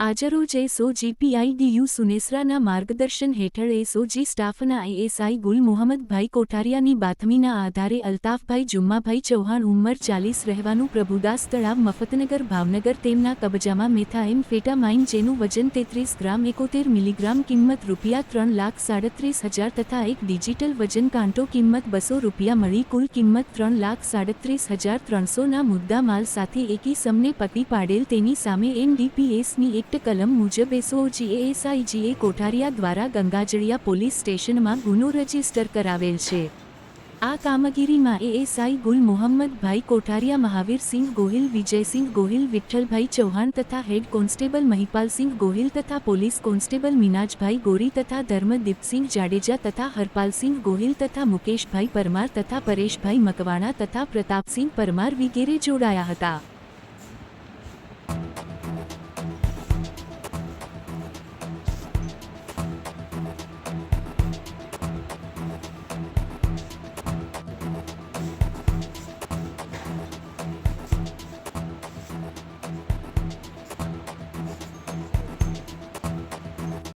આજરોજ એસઓજી પીઆઈડીયુ સુનેસરાના માર્ગદર્શન હેઠળ એસઓજી સ્ટાફના એએસઆઈ ગુલ મોહમ્મદભાઈ કોઠારિયાની બાતમીના આધારે અલ્તાફભાઈ જુમ્માભાઈ ચૌહાણ ઉંમર ચાલીસ રહેવાનું પ્રભુદાસ તળાવ મફતનગર ભાવનગર તેમના કબજામાં મેથાએમ ફેટામાઇન જેનું વજન તેત્રીસ ગ્રામ એકોતેર મિલીગ્રામ કિંમત રૂપિયા ત્રણ લાખ સાડત્રીસ હજાર તથા એક ડિજિટલ વજન કાંટો કિંમત બસો રૂપિયા મળી કુલ કિંમત ત્રણ લાખ સાડત્રીસ હજાર ત્રણસોના મુદ્દા માલ સાથે એકી સમને પતી પાડેલ તેની સામે એનડીપીએસની એક્ટ કલમ મુજબ એસઓજીએ એસઆઈજીએ કોઠારિયા દ્વારા ગંગાજળિયા પોલીસ સ્ટેશનમાં ગુનો રજિસ્ટર કરાવેલ છે. આ કામગીરીમાં એએસઆઈ ગુલ મોહમ્મદભાઈ કોઠારિયા મહાવીરસિંહ ગોહિલ, વિજયસિંહ ગોહિલ, વિઠ્ઠલભાઈ ચૌહાણ તથા હેડ કોન્સ્ટેબલ મહિપાલસિંહ ગોહિલ તથા પોલીસ કોન્સ્ટેબલ મિનાજભાઈ ગોરી તથા ધર્મદીપસિંહ જાડેજા તથા હરપાલસિંહ ગોહિલ તથા મુકેશભાઈ પરમાર તથા પરેશભાઈ મકવાણા તથા પ્રતાપસિંહ પરમાર વિગેરે જોડાયા હતા.